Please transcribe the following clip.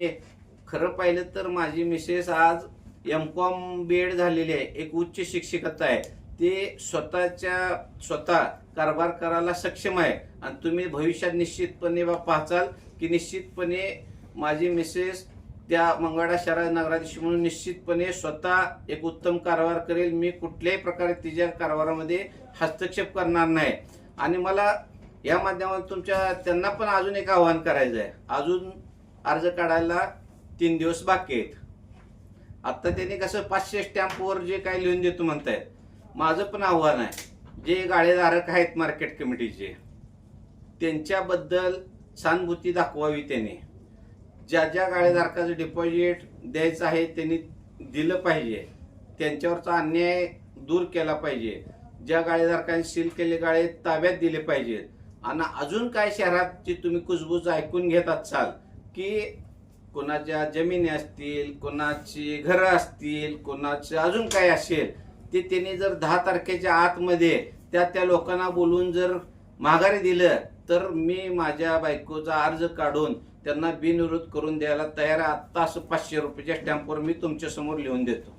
मी खरं पाहिलं तर माझी मिसेस आज एम कॉम बी एड झालेली आहे. एक उच्च शिक्षिकता आहे. ते स्वतःच्या स्वतः कारभार करायला सक्षम आहे. आणि तुम्ही भविष्यात निश्चितपणे बा पाहचाल की निश्चितपणे माझी मिसेस त्या मंगळा शहरात नगराधीश म्हणून निश्चितपणे स्वतः एक उत्तम कारभार करेल. मी कुठल्याही प्रकारे तिच्या कारभारामध्ये हस्तक्षेप करणार नाही. आणि मला या माध्यमातून तुमच्या त्यांना पण अजून एक आव्हान करायचं आहे अजून अर्ज काढायला तीन दिवस बाकी आहेत. आता त्यांनी कसं पाचशे स्टॅम्पवर जे काही लिहून देतो म्हणतायत माझं पण आव्हान आहे. जे गाळेधारक आहेत मार्केट कमिटीचे त्यांच्याबद्दल सहानुभूती दाखवावी त्याने. ज्या ज्या गाळेधारकाचं डिपॉझिट द्यायचं आहे त्यांनी दिलं पाहिजे. त्यांच्यावरचा अन्याय दूर केला पाहिजे. ज्या गाळेधारकांनी सील केले गाळे ताब्यात दिले पाहिजेत. आणि अजून काय शहरात जी तुम्ही कुजबूज ऐकून घेत असाल की कोणाच्या जमिनी असतील कोणाची घरं असतील कोणाचं अजून काय असेल ते त्यांनी जर दहा तारखेच्या आतमध्ये त्या त्या लोकांना बोलून जर माघारी दिलं तर मी माझ्या बायकोचा अर्ज काढून त्यांना बिनविरोध करून द्यायला तयार आहे. आत्ता असं पाचशे रुपयाच्या स्टॅम्पवर मी तुमच्यासमोर लिहून देतो.